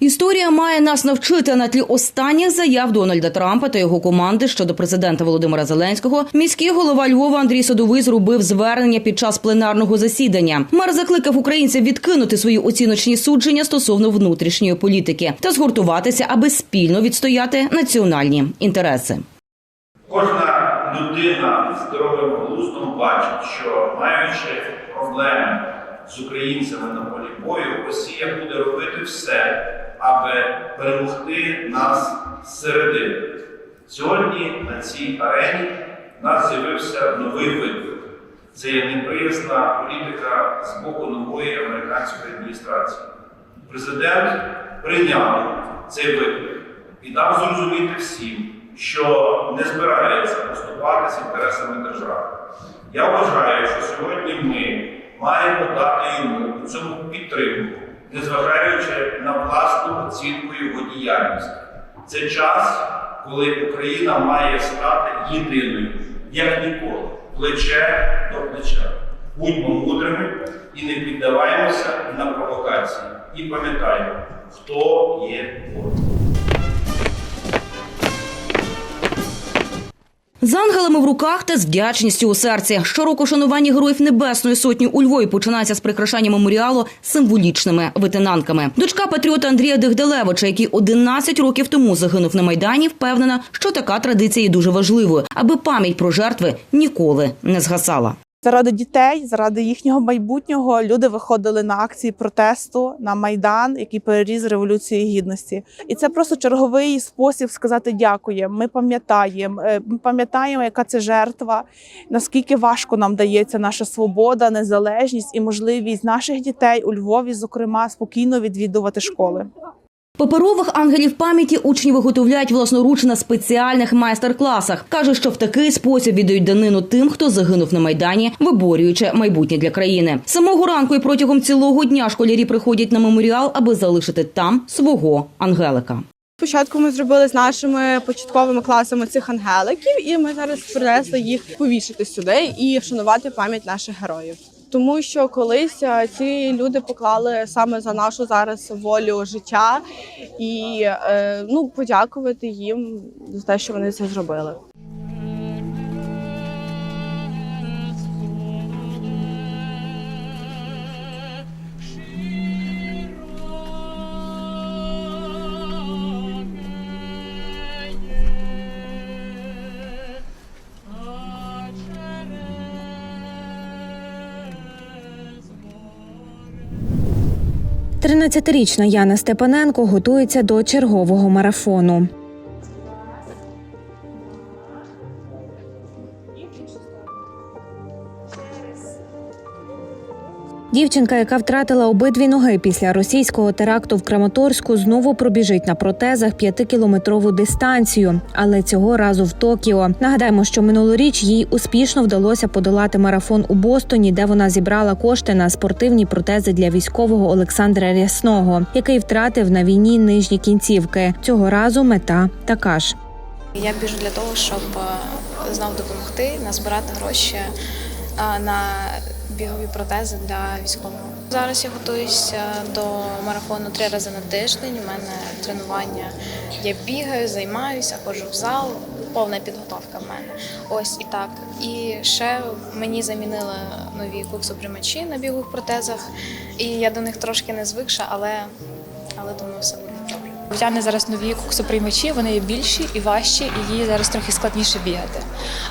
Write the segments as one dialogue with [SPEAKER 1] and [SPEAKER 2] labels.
[SPEAKER 1] Історія має нас навчити на тлі останніх заяв Дональда Трампа та його команди щодо президента Володимира Зеленського. Міський голова Львова Андрій Садовий зробив звернення під час пленарного засідання. Мер закликав українців відкинути свої оціночні судження стосовно внутрішньої політики та згуртуватися, аби спільно відстояти національні інтереси.
[SPEAKER 2] Кожна людина здоровим глуздом бачить, що маючи проблеми з українцями на полі бою, Росія буде робити все, аби перемогти нас зсередини. Сьогодні на цій арені в нас з'явився новий виклик. Це є неприязна політика з боку нової американської адміністрації. Президент прийняв цей виклик і дав зрозуміти всім, що не збирається поступати з інтересами держави. Я вважаю, що сьогодні ми маємо дати йому цьому підтримку, незважаючи на власну оцінку його діяльності. Це час, коли Україна має стати єдиною, як ніколи, плече до плеча. Будьмо мудрими і не піддаваємося на провокації. І пам'ятаємо, хто є ворог.
[SPEAKER 1] З ангелами в руках та з вдячністю у серці. Щороку шанування героїв Небесної сотні у Львові починається з прикрашання меморіалу символічними витинанками. Дочка патріота Андрія Дегделевича, який 11 років тому загинув на майдані, впевнена, що така традиція є дуже важливою, аби пам'ять про жертви ніколи не згасала.
[SPEAKER 3] Заради дітей, заради їхнього майбутнього люди виходили на акції протесту на майдан, який переріз революцію гідності. І це просто черговий спосіб сказати дякуємо. Ми пам'ятаємо, е, ми пам'ятаємо, яка це жертва, наскільки важко нам дається наша свобода, незалежність і можливість наших дітей у Львові, зокрема, спокійно відвідувати школи.
[SPEAKER 1] Паперових ангелів пам'яті учні виготовляють власноруч на спеціальних майстер-класах. Каже, що в такий спосіб віддають данину тим, хто загинув на майдані, виборюючи майбутнє для країни. Самого ранку і протягом цілого дня школярі приходять на меморіал, аби залишити там свого ангелика.
[SPEAKER 4] Спочатку ми зробили з нашими початковими класами цих ангеликів, і ми зараз принесли їх повішати сюди і вшанувати пам'ять наших героїв. Тому що колись е, ці люди поклали саме за нашу зараз волю життя, і е, ну подякувати їм за те, що вони це зробили.
[SPEAKER 5] Тринадцятирічна Яна Степаненко готується до чергового марафону. Дівчинка, яка втратила обидві ноги після російського теракту в Краматорську, знову пробіжить на протезах п'ятикілометрову дистанцію, але цього разу в Токіо. Нагадаємо, що минулоріч їй успішно вдалося подолати марафон у Бостоні, де вона зібрала кошти на спортивні протези для військового Олександра Рясного, який втратив на війні нижні кінцівки. Цього разу мета така ж.
[SPEAKER 6] Я біжу для того, щоб е, знов допомогти назбирати гроші е, на бігові протези для військового. Зараз я готуюся до марафону три рази на тиждень. У мене тренування. Я бігаю, займаюся, ходжу в зал. Повна підготовка в мене. Ось і так. І ще мені замінили нові куксоприймачі на бігових протезах. І я до них трошки не звикша, але, але думаю, все буде.
[SPEAKER 7] У зараз нові куксоприймачі, вони є більші і важчі, і їй зараз трохи складніше бігати.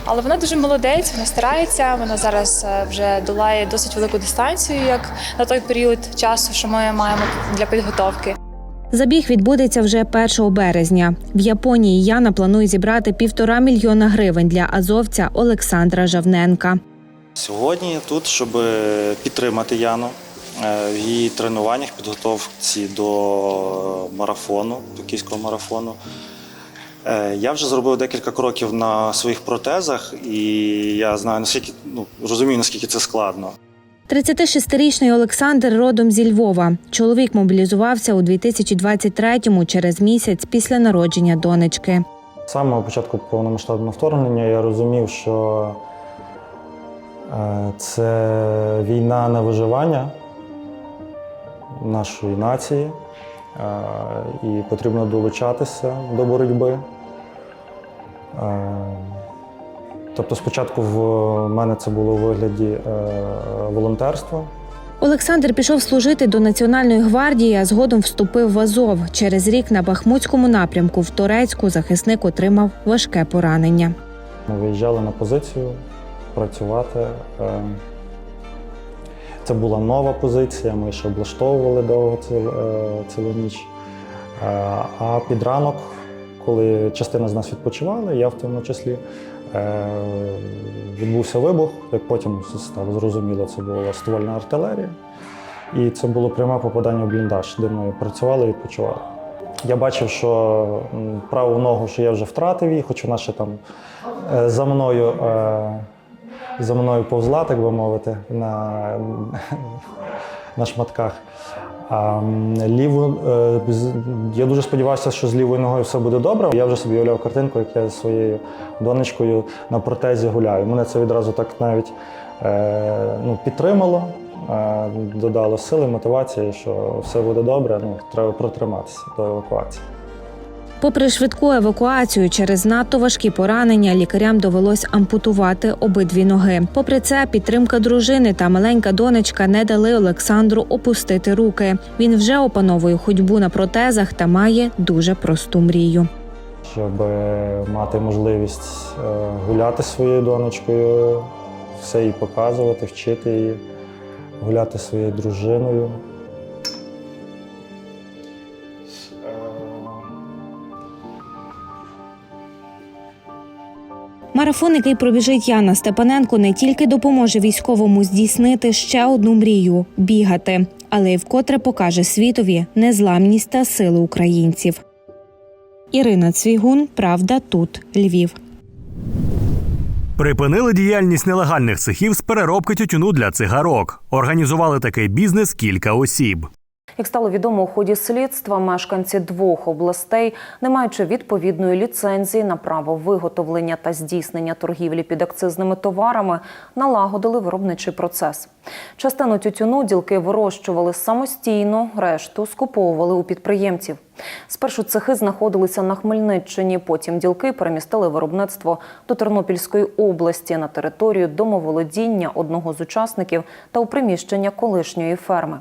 [SPEAKER 7] Але вона дуже молодець, вона старається. Вона зараз е, вже долає досить велику дистанцію, як на той період часу, що ми маємо для підготовки.
[SPEAKER 5] Забіг відбудеться вже 1 березня. В Японії Яна планує зібрати півтора мільйона гривень для азовця Олександра Жавненка.
[SPEAKER 8] Сьогодні я тут, щоб підтримати Яну е, в її тренуваннях, підготовці до марафону, до київського марафону. Е, Я вже зробив декілька кроків на своїх протезах, і я знаю наскільки ну розумію, наскільки це складно.
[SPEAKER 5] 36-річний Олександр родом зі Львова. Чоловік мобілізувався у 2023-му через місяць після народження донечки.
[SPEAKER 9] З самого початку повномасштабного вторгнення я розумів, що е, це війна на виживання нашої нації. і потрібно долучатися до боротьби. Е, Тобто, спочатку в мене це було у вигляді е, волонтерства.
[SPEAKER 5] Олександр пішов служити до Національної гвардії, а згодом вступив в Азов. Через рік на Бахмутському напрямку в Торецьку захисник отримав важке поранення.
[SPEAKER 9] Ми виїжджали на позицію працювати. Це була нова позиція, ми ще облаштовували довго ціл- е, цілу ніч. Е, А під ранок, коли частина з нас відпочивала, я в тому числі, е, відбувся вибух, як потім стало зрозуміло, це була ствольна артилерія. І це було пряме попадання в бліндаж, де ми працювали і відпочивали. Я бачив, що праву ногу, що я вже втратив її, хоч вона ще там за мною, за мною повзла, так би мовити, на, на шматках. А ліву, е, я дуже сподівався, що з лівою ногою все буде добре. Я вже собі уявляв картинку, як я зі своєю донечкою на протезі гуляю. Мене це відразу так навіть е, ну, підтримало, е, додало сили, мотивації, що все буде добре, ну, треба протриматися до евакуації.
[SPEAKER 5] Попри швидку евакуацію через надто важкі поранення, лікарям довелось ампутувати обидві ноги. Попри це, підтримка дружини та маленька донечка не дали Олександру опустити руки. Він вже опановує ходьбу на протезах та має дуже просту мрію.
[SPEAKER 9] щоб е, мати можливість е, гуляти своєю донечкою, все їй показувати, вчити її, гуляти своєю дружиною.
[SPEAKER 5] Марафон, який пробіжить Яна Степаненко, не тільки допоможе військовому здійснити ще одну мрію бігати, але й вкотре покаже світові незламність та силу українців. Ірина Цвігун, Правда, тут Львів.
[SPEAKER 10] Припинили діяльність нелегальних цехів з переробки тютюну для цигарок. Організували такий бізнес кілька осіб.
[SPEAKER 11] Як стало відомо у ході слідства, мешканці двох областей, не маючи відповідної ліцензії на право виготовлення та здійснення торгівлі під акцизними товарами, налагодили виробничий процес. Частину тютюну ділки вирощували самостійно, решту скуповували у підприємців. Спершу цехи знаходилися на Хмельниччині, потім ділки перемістили виробництво до Тернопільської області на територію домоволодіння одного з учасників та у приміщення колишньої ферми.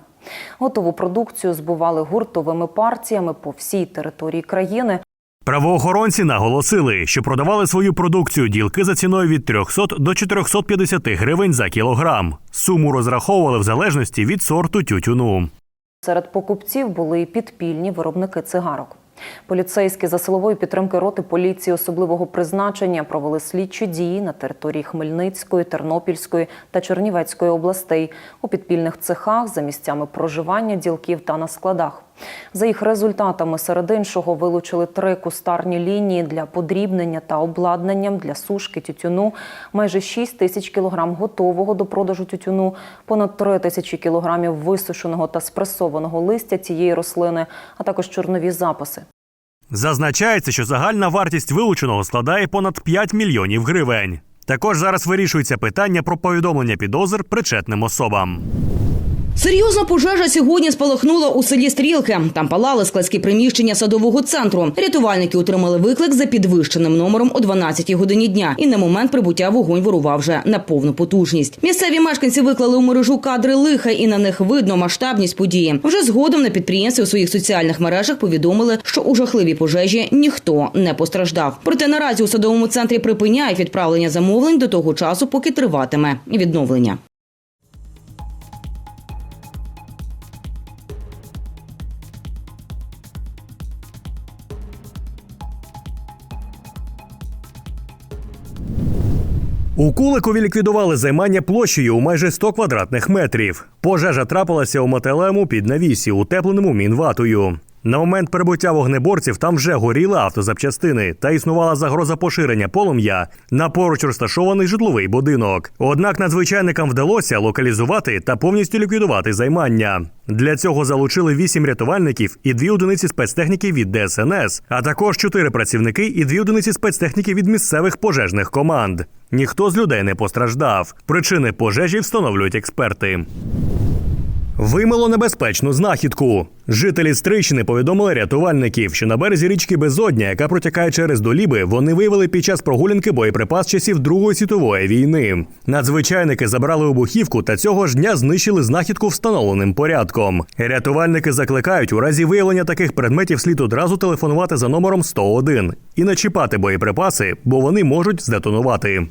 [SPEAKER 11] Готову продукцію збували гуртовими партіями по всій території країни.
[SPEAKER 10] Правоохоронці наголосили, що продавали свою продукцію ділки за ціною від 300 до 450 гривень за кілограм. Суму розраховували в залежності від сорту тютюну.
[SPEAKER 11] Серед покупців були і підпільні виробники цигарок. Поліцейські за силової підтримки роти поліції особливого призначення провели слідчі дії на території Хмельницької, Тернопільської та Чернівецької областей у підпільних цехах за місцями проживання ділків та на складах. За їх результатами серед іншого вилучили три кустарні лінії для подрібнення та обладнанням для сушки тютюну, майже 6 тисяч кілограм готового до продажу тютюну, понад 3 тисячі кілограмів висушеного та спресованого листя цієї рослини, а також чорнові записи.
[SPEAKER 10] Зазначається, що загальна вартість вилученого складає понад 5 мільйонів гривень. Також зараз вирішується питання про повідомлення підозр причетним особам.
[SPEAKER 1] Серйозна пожежа сьогодні спалахнула у селі Стрілки. Там палали складські приміщення садового центру. Рятувальники отримали виклик за підвищеним номером о 12 годині дня. І на момент прибуття вогонь вирував вже на повну потужність. Місцеві мешканці виклали у мережу кадри лиха, і на них видно масштабність події. Вже згодом на підприємстві у своїх соціальних мережах повідомили, що у жахливій пожежі ніхто не постраждав. Проте наразі у садовому центрі припиняють відправлення замовлень до того часу, поки триватиме відновлення.
[SPEAKER 10] Куликові ліквідували займання площею у майже 100 квадратних метрів. Пожежа трапилася у мотелему під навісі, утепленому мінватою. На момент прибуття вогнеборців там вже горіли автозапчастини та існувала загроза поширення полум'я на поруч розташований житловий будинок. Однак надзвичайникам вдалося локалізувати та повністю ліквідувати займання. Для цього залучили вісім рятувальників і дві одиниці спецтехніки від ДСНС, а також чотири працівники і дві одиниці спецтехніки від місцевих пожежних команд. Ніхто з людей не постраждав. Причини пожежі встановлюють експерти. Вимило небезпечну знахідку. Жителі Стрийщини повідомили рятувальників, що на березі річки Безодня, яка протікає через доліби, вони виявили під час прогулянки боєприпас часів Другої світової війни. Надзвичайники забрали вибухівку та цього ж дня знищили знахідку встановленим порядком. Рятувальники закликають у разі виявлення таких предметів слід одразу телефонувати за номером 101 і не чіпати боєприпаси, бо вони можуть здетонувати.